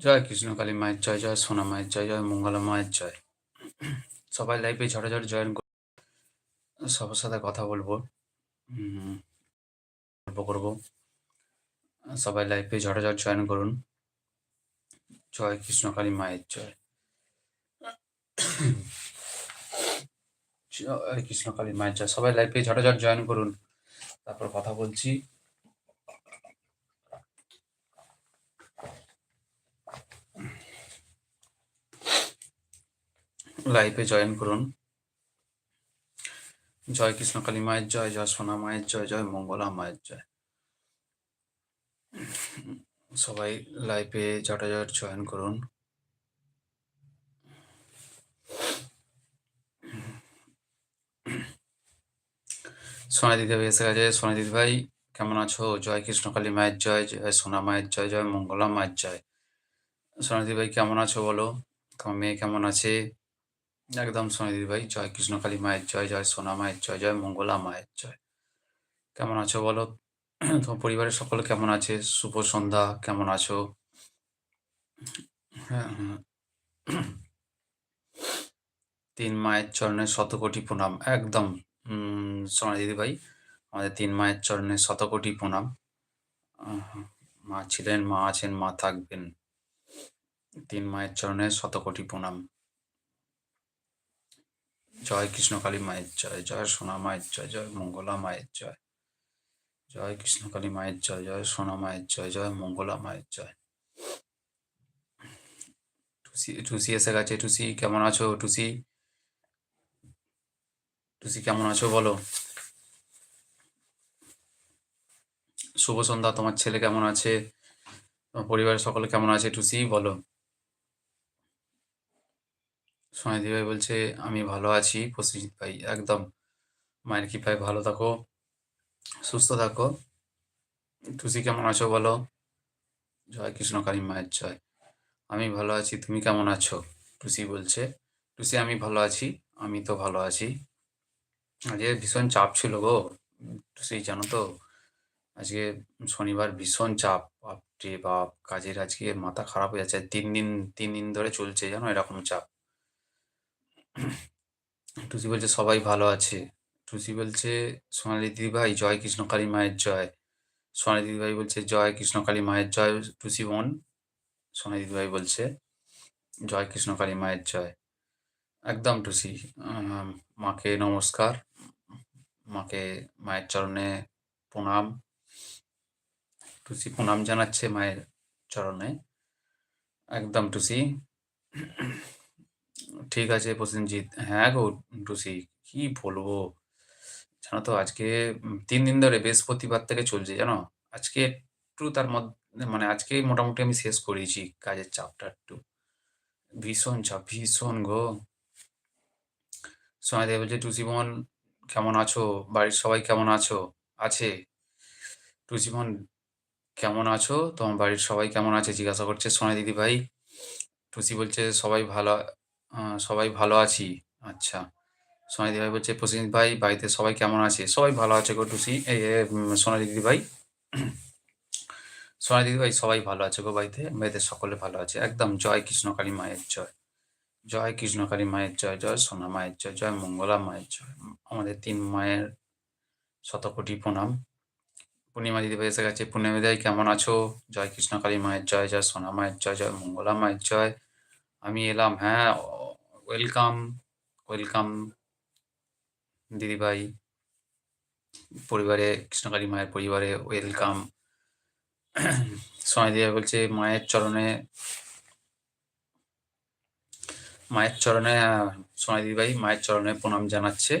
জয় কৃষ্ণকালী মায়ের জয় জয় সোনা মায়ের জয় জয় মঙ্গলা মায়ের জয়। সবাই লাইভে ঝড়াঝড় জয়েন কর, সবার সাথে কথা বলব গল্প করব। সবাই লাইভে ঝড়াঝড় জয়েন করুন। জয় কৃষ্ণকালী মায়ের জয়। জয় কৃষ্ণকালী মায়ের জয়। সবাই লাইভে ঝড়াঝড় জয়েন করুন। তারপর কথা বলছি। লাইভে জয়েন করুন। জয় কৃষ্ণকালী মায়ের জয় জয় সোনা মায়ের জয় জয় মঙ্গলা মায়ের জয়। সবাই লাইভে ঝটাঝট জয়েন করুন। সোনাদি দেবী এসে গেছে। সোনাদি ভাই, কেমন আছো? জয় কৃষ্ণকালী মায়ের জয় জয় সোনা মায়ের জয় জয় মঙ্গলা মায়ের জয়। সোনাদি ভাই, কেমন আছো বলো? তোমার মেয়ে কেমন আছে? একদম সোনাদি ভাই জয় কৃষ্ণকালী মায়ের জয় জয় সোনা মায়ের জয় জয় মঙ্গলা মায়ের জয়। কেমন আছো বলো? তোমার পরিবারের সকলে কেমন আছে? শুভ সন্ধ্যা কেমন আছো? হ্যাঁ হ্যাঁ। তিন মায়ের চরণে শতকোটি প্রণাম। একদম উম, সোনা দিদি ভাই আমাদের তিন মায়ের চরণে শতকোটি প্রণাম। মা ছিলেন মা আছেন মা থাকবেন। তিন মায়ের চরণে শতকোটি প্রণাম। জয় কৃষ্ণকালী মায়ের জয় জয় সোনা মায়ের জয় জয় মঙ্গলা মায়ের জয়। জয় কৃষ্ণকালী মায়ের জয় জয় সোনা মায়ের জয় জয় মঙ্গলা মায়ের জয়। টুসি টুসি এসে গেছে। টুসি, কেমন আছো? টুসি টুসি কেমন আছো বলো? শুভ সন্ধ্যা। তোমার ছেলে কেমন আছে? তোমার পরিবারের সকলে কেমন আছে? টুসি, বলো। সোনাদি ভাই বলছে, আমি ভালো আছি প্রসেনজিৎ ভাই, একদম। মায়ের কৃপায় ভালো থাকো, সুস্থ থাকো। টুসি কেমন আছো বলো? জয় কৃষ্ণকালী মায়ের জয়। আমি ভালো আছি, তুমি কেমন আছো? টুসি বলছে। টুসি আমি ভালো আছি, আমি তো ভালো আছি। আজকে ভীষণ চাপ ছিল গো। টুসি জানো তো, আজকে শনিবার ভীষণ চাপ। বাপরে বাপ, কাজের আজকে মাথা খারাপ হয়ে যাচ্ছে। তিন দিন তিন দিন ধরে চলছে, জানো, এরকম চাপ। টুসি বলছে, সবাই ভালো আছে। টুসি বলছে, সোনালি দিদি ভাই জয় কৃষ্ণকালী মায়ের জয়। সোনালি দিদি ভাই বলছে, জয় কৃষ্ণকালী মায়ের জয়, টুসি বোন। সোনালি দিদি ভাই বলছে, জয় কৃষ্ণকালী মায়ের জয়। একদম টুসি মাকে নমস্কার, মাকে মায়ের চরণে প্রণাম। টুসি প্রণাম জানাচ্ছে মায়ের চরণে। একদম টুসি। ঠিক আছে প্রসেনজিৎ হ্যাঁ গো টুসি, কি বলব? জানো তো আজকে তিন দিন ধরে বৃহস্পতিবার থেকে চলছে, জানো? আজকে একটু তার মধ্যে মানে আজকে মোটামুটি আমি শেষ করেছি কাজের চাপটা একটু। ভীষণ চাপ, ভীষণ গো। সোনাদি বলছে, টুসি বোন কেমন আছো? বাড়ির সবাই কেমন আছো? আছে? টুসি বোন কেমন আছো? তোমার বাড়ির সবাই কেমন আছে? জিজ্ঞাসা করছে সোনা দিদি ভাই টুসি বলছে, সবাই ভালো সবাই ভালো আছি। আচ্ছা। সোনা দিদি ভাই বলছে, প্রসেনজিৎ ভাই, বাড়িতে সবাই কেমন আছে? সবাই ভালো আছে গো টুসি। এই সোনা দিদি ভাই সোনা দিদি ভাই সবাই ভালো আছে গো বাড়িতে? বাড়িতে সকলে ভালো আছে। একদম জয় কৃষ্ণকালী মায়ের জয়। জয় কৃষ্ণকালী মায়ের জয় জয় সোনা মায়ের জয় জয় মঙ্গলা মায়ের জয়। আমাদের তিন মায়ের শতকোটি প্রণাম। পূর্ণিমা দিদি ভাই এসে গেছে। পূর্ণিমা দিদি কেমন আছো? জয় কৃষ্ণকালী মায়ের জয় জয় সোনা মায়ের জয় জয় মঙ্গলা মায়ের জয়। আমি এলাম হ্যাঁ ওয়েলকাম ওয়েলকাম দিদি ভাই পরিবারে কৃষ্ণকালী মায়ের পরিবারে ওয়েলকাম সোনা দিদি ভাই বলছে মায়ের চরণে মায়ের চরণে আহ, সোনা দিদি ভাই মায়ের চরণে প্রণাম জানাচ্ছে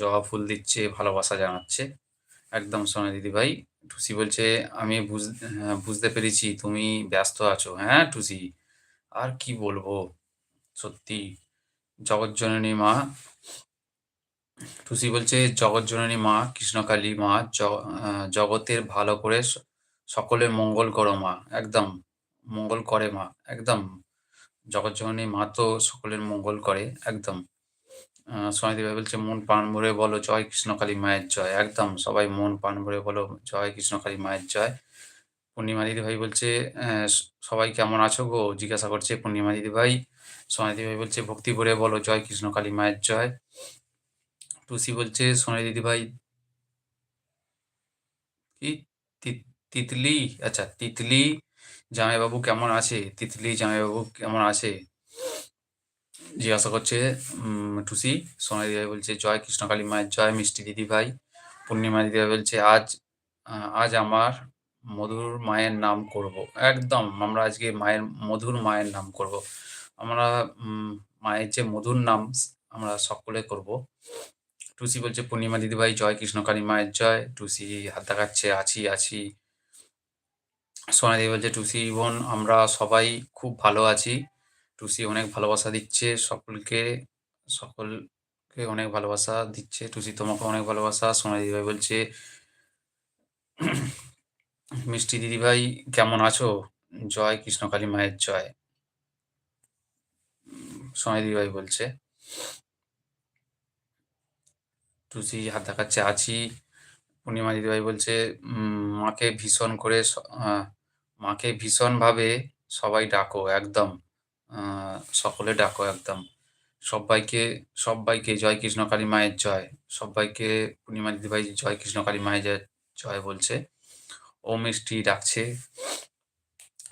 জবা ফুল দিচ্ছে ভালোবাসা জানাচ্ছে। একদম সোনা দিদি ভাই টুসি বলছে আমি হ্যাঁ, বুঝতে পেরেছি তুমি ব্যস্ত আছো। হ্যাঁ টুসি আর কি বলব? সত্যি জগৎজননী মা, টুসি বলছে জগৎজননী মা, কৃষ্ণকালী মা জগতের ভালো করে সকলে মঙ্গল করো মা, একদম। মঙ্গল করে মা, একদম। জগৎজননী মা তো সকলের মঙ্গল করে, একদম। সোনাদি ভাই বলছে, মন প্রাণ ভরে বলো, জয় কৃষ্ণকালী মায়ের জয়, একদম। সবাই মন প্রাণ ভরে বলো, জয় কৃষ্ণকালী মায়ের জয়। পূর্ণিমা দিদিভাই বলছে সবাই কেমন আছো গো? জিজ্ঞাসা করছে পূর্ণিমা দিদিভাই। সোনা দিদিভাই বলছে, ভক্তি করে বলো, জয় কৃষ্ণ, কালী মায়ের জয়। টুসি বলছে সোনালি দিদিভাই কি তিতলি আচ্ছা তিতলি জামাইবাবু কেমন আছে? তিতলি জামাইবাবু কেমন আছে? জিজ্ঞাসা করছে টুসি। সোনালি দিদিভাই বলছে, জয় কৃষ্ণ, কালী মায়ের জয়, মিষ্টি দিদিভাই। পূর্ণিমা দিদিভাই বলছে, আজ আজ আমার মধুর মায়ের নাম করব। একদম আমরা আজকে মায়ের মধুর মায়ের নাম করব। আমরা মায়ের যে মধুর নাম আমরা সকলে করব। টুসি বলছে পূর্ণিমা দিদিভাই জয় কৃষ্ণকালী মায়ের জয়। টুসি হাত দেখাচ্ছে আছি, আছি। সোনালি বলছে টুসি বোন আমরা সবাই খুব ভালো আছি। টুসি অনেক ভালোবাসা দিচ্ছে সকলকে, সকলকে অনেক ভালোবাসা দিচ্ছে। টুসি তোমাকে অনেক ভালোবাসা। সোনালি দিদিভাই বলছে মিষ্টি দিদিভাই, কেমন আছো? জয় কৃষ্ণকালী মায়ের জয়। সোনালি দিদিভাই বলছে। টুসি হাত দেখাচ্ছে, আছি। পূর্ণিমা দিদিভাই বলছে মাকে ভীষণ করে মাকে ভীষণভাবে সবাই ডাকো, একদম। সকলে ডাকো, একদম। সব্বাইকে সবাইকে জয় কৃষ্ণকালী মায়ের জয়। সব্বাইকে পূর্ণিমা দিদিভাই জয় কৃষ্ণকালী মায়ের জয় বলছে। ও মিষ্টি ডাকছে।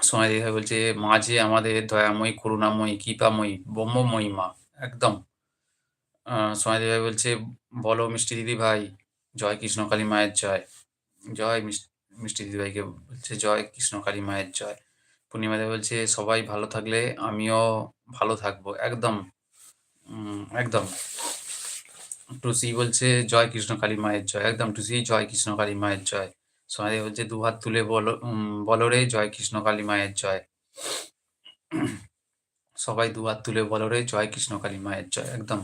সোনালি দিদিভাই বলছে মা যে আমাদের দয়াময়ী, করুণাময়ী, কৃপাময়ী, ব্রহ্মময়ী মা। একদম। সোনালি দিদিভাই বলছে বলো মিষ্টি দিদি ভাই জয় কৃষ্ণকালী মায়ের জয়। জয় মিষ্টি দিদিভাইকে বলছে জয় কৃষ্ণকালী মায়ের জয়। পূর্ণিমা দিদি বলছে সবাই ভালো থাকলে আমিও ভালো থাকব। একদম একদম। টুসি বলছে জয় কৃষ্ণকালী মায়ের জয়। একদম টুসি জয় কৃষ্ণকালী মায়ের জয়। সোনালি দিদি বলছে দুহাত তুলে বলো বলো রে, জয় কৃষ্ণকালী মায়ের জয়। সবাই দুহাত তুলে বলো রে, জয় কৃষ্ণ কালী মায়ের জয়। একদম।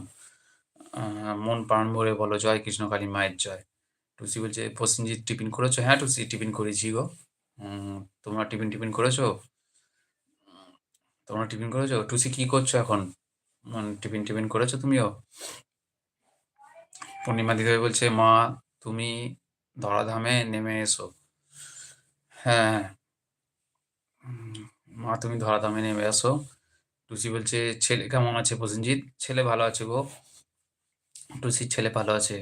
মন প্রাণ ভরে বলো, জয় কৃষ্ণ কালী মায়ের জয়। টুসি বলছে প্রসেনজিৎ টিফিন করেছ? হ্যাঁ টুসি, টিফিন করেছি গো। তোমরা টিফিন টিফিন করেছ? তোমরা টিফিন করেছ? টুসি কি করছ এখন? মানে টিফিন টিফিন করেছ তুমিও? পূর্ণিমা দিদিভাই বলছে, মা, তুমি ধরাধামে নেমে এসো। হ্যাঁ। মা তুমি ধরাধামে নেমে আসো। টুসি বলছে ছেলে কেমন আছে প্রসেনজিৎ? ছেলে ভালো আছে গো। টুসির ছেলে ভালো আছে।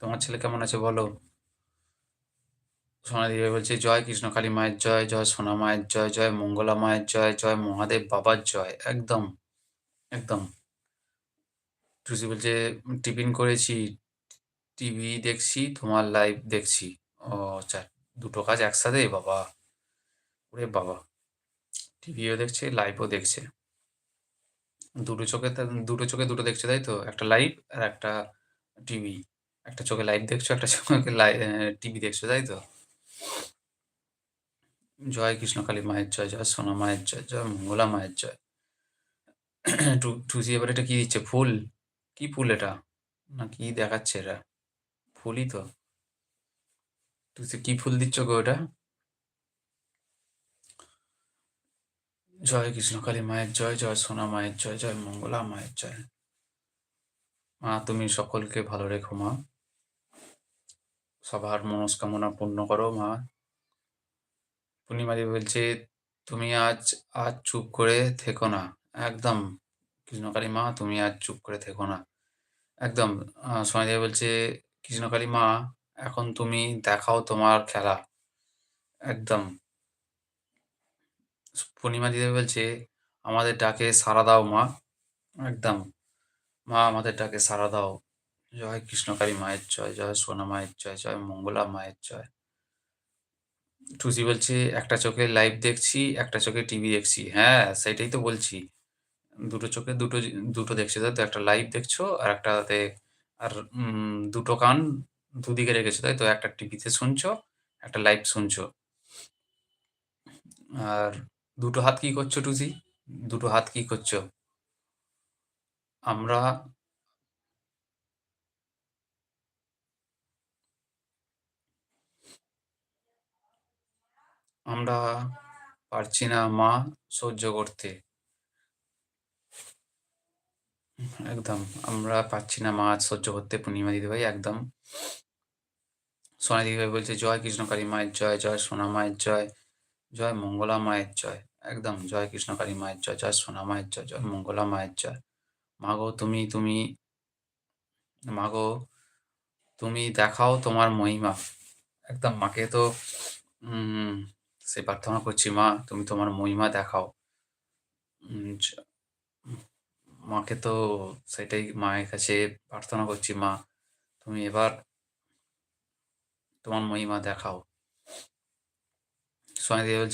তোমার ছেলে কেমন আছে বলো? দিদিভাই বলছে জয় কৃষ্ণকালী মায়ের জয়, জয় সোনা মায়ের জয়, জয় মঙ্গলা মায়ের জয়, জয় মহাদেব বাবার জয়। একদম, একদম। টুসি বলছে টিফিন করেছি, টিভি দেখছি, তোমার লাইভ দেখছি। ও আচ্ছা, দুটো কাজ একসাথে বাবা! ওরে বাবা! টিভিও দেখছে, লাইভও দেখছে। দুটো চোখে দুটো চোখে দুটো দেখছে তাই তো? একটা লাইভ আর একটা টিভি। একটা চোখে লাইভ দেখছ, একটা চোখে টিভি দেখছ তাই তো? জয় কৃষ্ণকালী মায়ের জয়, জয় সোনা মায়ের জয়, জয় মঙ্গলা মায়ের জয়। টু টুসি এবার এটা কি দিচ্ছে? ফুল? কি ফুল এটা? না কি দেখাচ্ছে এটা? ফুলই তো। তুই কি ফুল দিচ্ছ গো এটা? জয় কৃষ্ণ কালী মায়ের জয়, জয় সোনা মায়ের জয়, জয় মঙ্গলা মায়ের জয়। মা তুমি সকলকে ভালো রেখো মা। সবার মনস্কামনা পূর্ণ করো মা। পূর্ণিমা দেবী বলছে তুমি আজ আজ চুপ করে থেকো না। একদম কৃষ্ণকালী মা তুমি আজ চুপ করে থেকো না। একদম আ সোনালি দেবী বলছে কৃষ্ণকালী মা এখন তুমি দেখাও তোমার খেলা। একদম। পূর্ণিমা দিদি বলছে আমাদের ডাকে সারা দাও মা। একদম। মা আমাদের ডাকে সারা দাও। জয় কৃষ্ণকালী মায়ের জয়, জয় সোনা মায়ের জয়, জয় মঙ্গলা মায়ের জয়। টুসি বলছে একটা চোখে লাইভ দেখছি, একটা চোখে টিভি দেখছি। হ্যাঁ, সেটাই তো বলছি। দুটো চোখে দুটো দুটো দেখছ তো? একটা লাইভ দেখছ আর একটাতে আর দুটো কান দুদিকে রেখেছো তাই তো? একটা টিভিতে শুনছো, একটা লাইভ শুনছো। আর দুটো হাত কি করছ টুসি? দুটো হাত কি করছ? আমরা আমরা পারছি না মা সহ্য করতে। একদম। আমরা পাচ্ছি না মা আজ সহ্য করতে পূর্ণিমা দিদিভাই একদম। সোনা দিদিভাই বলছে জয় কৃষ্ণকালী মায়ের জয়, জয় সোনা মায়ের জয়। জয় মঙ্গলা মায়ের জয় একদম জয় কৃষ্ণকালী মায়ের জয় জয় সোনা মায়ের জয় জয় মঙ্গলা মায়ের জয় মাগো তুমি তুমি মাগো তুমি দেখাও তোমার মহিমা একদম মাকে তো সে প্রার্থনা করছি মা তুমি তোমার মহিমা দেখাও মাকে তো সেটাই মায়ের কাছে প্রার্থনা করছি, মা, তুমি এবার তোমার মহিমা দেখাও। দিয়ে বলছে